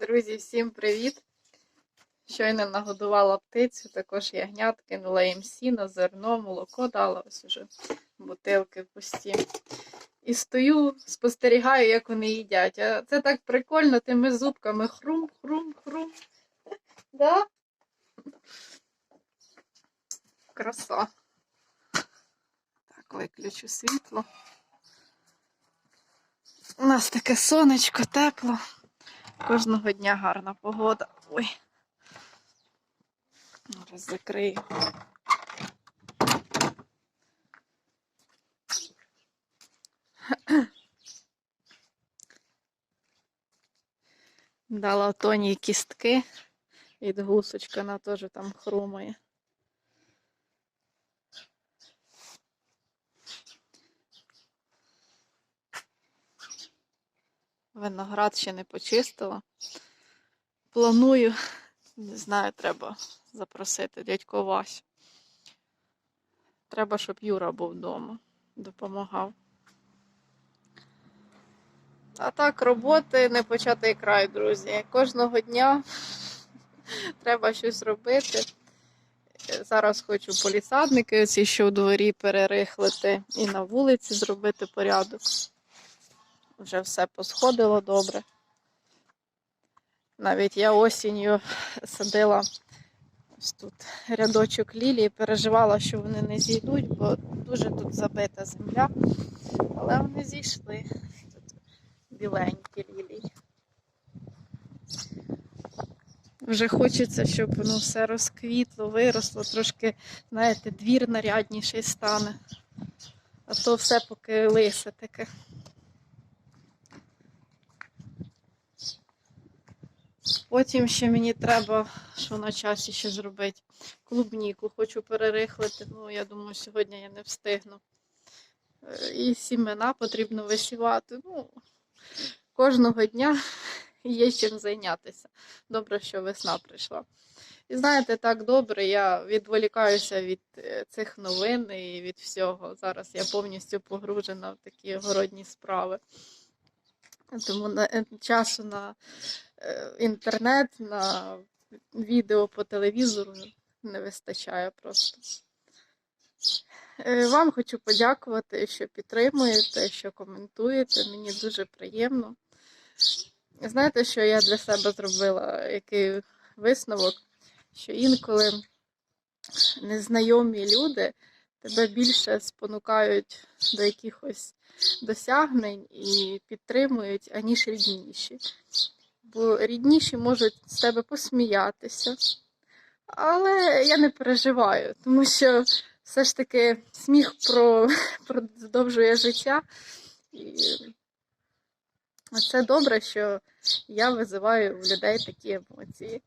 Друзі, всім привіт! Щойно нагодувала птицю, також ягнят, кинула їм сіно, зерно, молоко дала, ось уже бутилки пусті. І стою, спостерігаю, як вони їдять. А це так прикольно, тими зубками хрум, хрум, хрум. Да? Краса. Так, виключу світло. У нас таке сонечко, тепло. Кожного дня гарна погода. Ой. Зараз закрию. Дала Тоні кістки від гусочка, вона теж там хрумає. Виноград ще не почистила. Планую, не знаю, треба запросити дядько Васю. Треба, щоб Юра був вдома, допомагав. А так, роботи не початий край, друзі. Кожного дня треба щось робити. Зараз хочу полісадники, оці, що у дворі перерихлити, і на вулиці зробити порядок. Вже все посходило добре. Навіть я осінню садила ось тут рядочок лілії, переживала, що вони не зійдуть, бо дуже тут забита земля. Але вони зійшли. Тут біленькі лілії. Вже хочеться, щоб воно все розквітло, виросло, трошки, знаєте, двір нарядніший стане. А то все поки лисе таке. Потім ще мені треба, що на часі ще зробити. Клубніку хочу перерихлити. Ну, я думаю, сьогодні я не встигну. Е, І сімена потрібно висівати. Ну, кожного дня є чим зайнятися. Добре, що весна прийшла. І знаєте, так добре, я відволікаюся від е, цих новин і від всього. Зараз я повністю погружена в такі городні справи. Тому на, е, часу на е, інтернет, на відео по телевізору не вистачає просто. Е, Вам хочу подякувати, що підтримуєте, що коментуєте. Мені дуже приємно. Знаєте, що я для себе зробила? Який висновок? Що інколи незнайомі люди тебе більше спонукають до якихось досягнень і підтримують, аніж рідніші. Бо рідніші можуть з тебе посміятися. Але я не переживаю, тому що все ж таки сміх про, продовжує життя. І це добре, що я визиваю в людей такі емоції.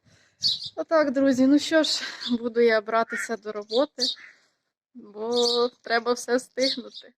Отак, друзі, ну що ж, буду я братися до роботи, бо треба все встигнути.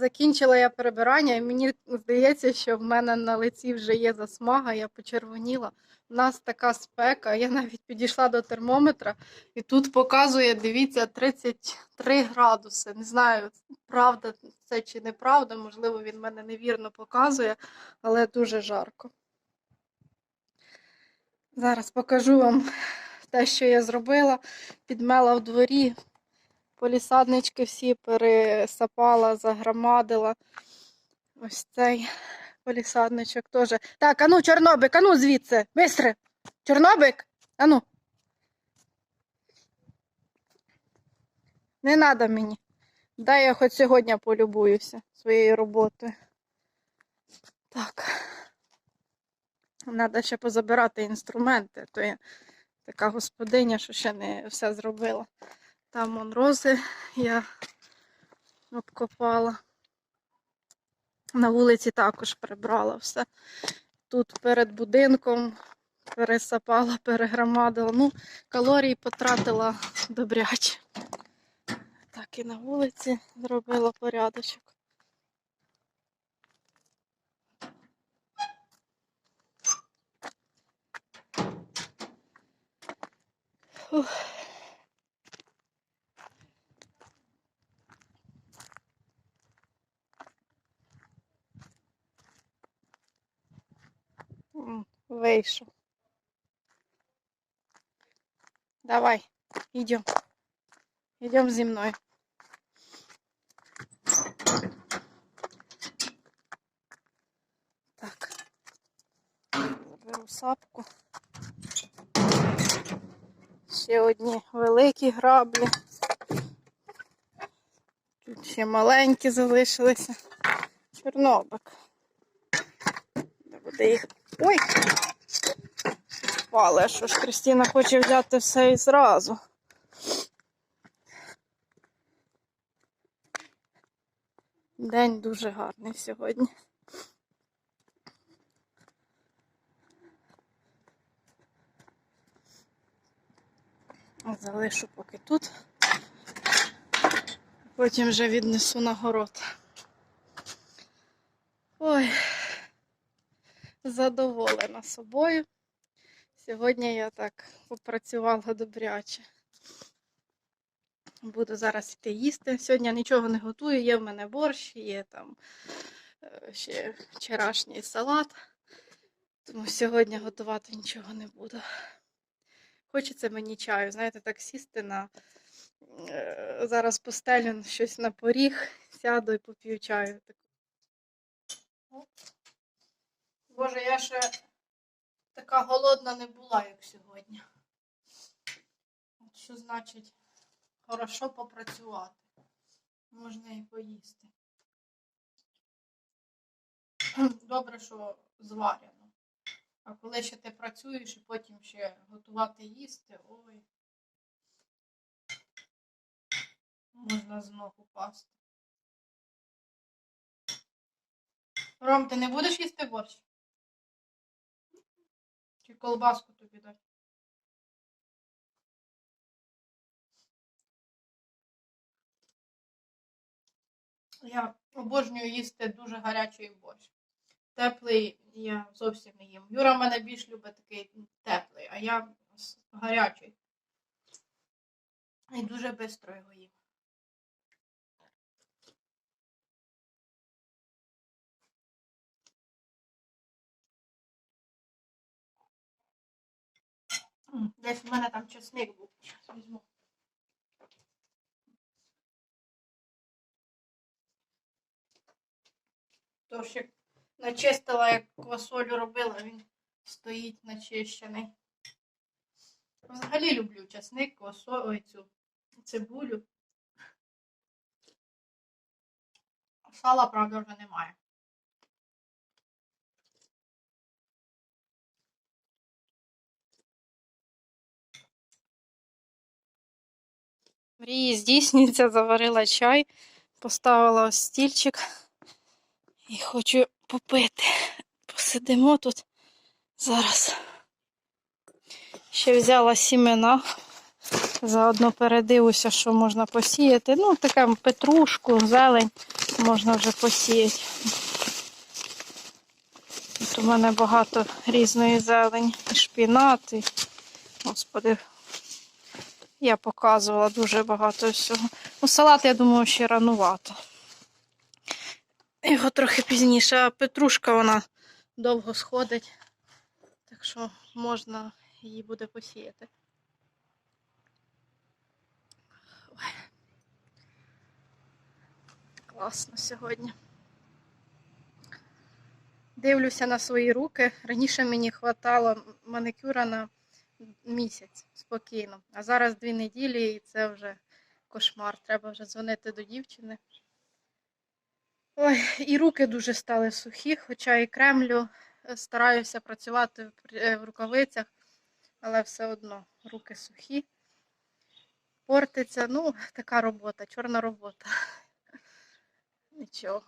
Закінчила я перебирання, і мені здається, що в мене на лиці вже є засмага, я почервоніла. У нас така спека. Я навіть підійшла до термометра, і тут показує, дивіться, 33 градуси. Не знаю, правда це чи неправда, можливо, він мене невірно показує, але дуже жарко. Зараз покажу вам те, що я зробила. Підмела в дворі, полісаднички всі пересапала, загромадила. Ось цей полісадничок теж. Так, ану, Чорнобик, ану звідси. Бистре. Чорнобик, ану. Не треба мені. Дай я хоч сьогодні полюбуюся своєю роботою. Так. Треба ще позабирати інструменти, то я така господиня, що ще не все зробила. Там он рози я обкопала. На вулиці також прибрала все. Тут перед будинком пересапала, перегромадила. Ну, калорій потратила добряче. Так і на вулиці зробила порядочок. Фух. Вийшов. Давай, идем. Идем зі мною. Так. Заберу сапку. Ще одні великі граблі. Тут ще маленькі залишилися. Чорнобик. Де буде їх. Ой! Впали, що ж Кристина хоче взяти все і зразу. День дуже гарний сьогодні. Залишу поки тут. Потім вже віднесу на город. Ой, задоволена собою. Сьогодні я так попрацювала добряче. Буду зараз йти їсти. Сьогодні я нічого не готую, є в мене борщ, є там е, ще вчорашній салат. Тому сьогодні готувати нічого не буду. Хочеться мені чаю, знаєте, так сісти на е, зараз постелю щось на поріг, сяду і поп'ю чаю. Боже, я ще така голодна не була, як сьогодні. От що значить хорошо попрацювати. Можна і поїсти. Добре, що зварено. А коли ще ти працюєш і потім ще готувати їсти, ой. Можна з ног упасти. Ром, ти не будеш їсти борщ? Чи колбаску тобі дати? Я обожнюю їсти дуже гарячий борщ. Теплий я зовсім не їм. Юра мене більш любить такий теплий, а я гарячий. І дуже швидко його їм. Десь в мене там чесник був. Візьму. Тож як начистила, як квасолю робила, він стоїть начищений. Взагалі люблю часник, квасолю, ой, цю цибулю. Сала, правда, вже немає. Мрії здійснюються, заварила чай, поставила ось стільчик і хочу попити. Посидимо тут зараз. Ще взяла сімена. Заодно передивуся, що можна посіяти. Ну, таке петрушку, зелень. можна вже посіяти. Тут у мене багато різної зелені. І шпінат, і, господи, я показувала дуже багато всього. Ну, салат, я думаю, ще ранувато. Його трохи пізніше, а петрушка вона довго сходить, так що можна її буде посіяти. Ой. Класно сьогодні. Дивлюся на свої руки. Раніше мені хватало маникюра на місяць спокійно. А зараз дві неділі і це вже кошмар. Треба вже дзвонити до дівчини. Ой, і руки дуже стали сухі, хоча і кремлю е, стараюся працювати е, в рукавицях, але все одно руки сухі. Портиться, ну, така робота, чорна робота. Нічого.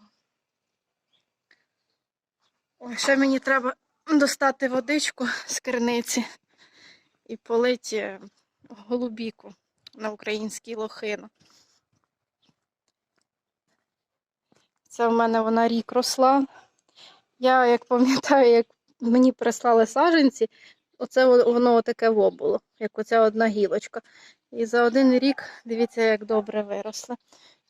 Ой, ще мені треба достати водичку з керниці і полити е, голубіку на українській лохину. Це в мене вона рік росла. Я як пам'ятаю, як мені прислали саджанці, оце воно таке во було, як оця одна гілочка. І за один рік, дивіться, як добре виросли.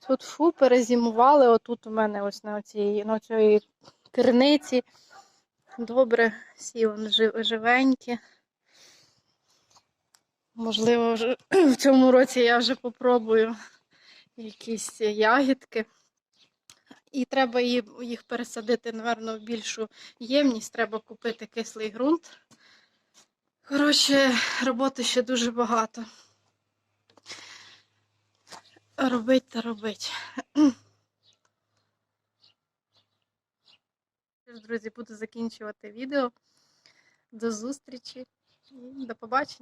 Тут фу, перезимували, отут у мене ось на цій на цій керниці. Добре, всі вони жив- живенькі. Можливо, вже в цьому році я вже попробую якісь ягідки. І треба їх пересадити, напевно, в більшу ємність. Треба купити кислий ґрунт. Коротше, роботи ще дуже багато. Робить та робить. Друзі, буду закінчувати відео. До зустрічі і до побачення.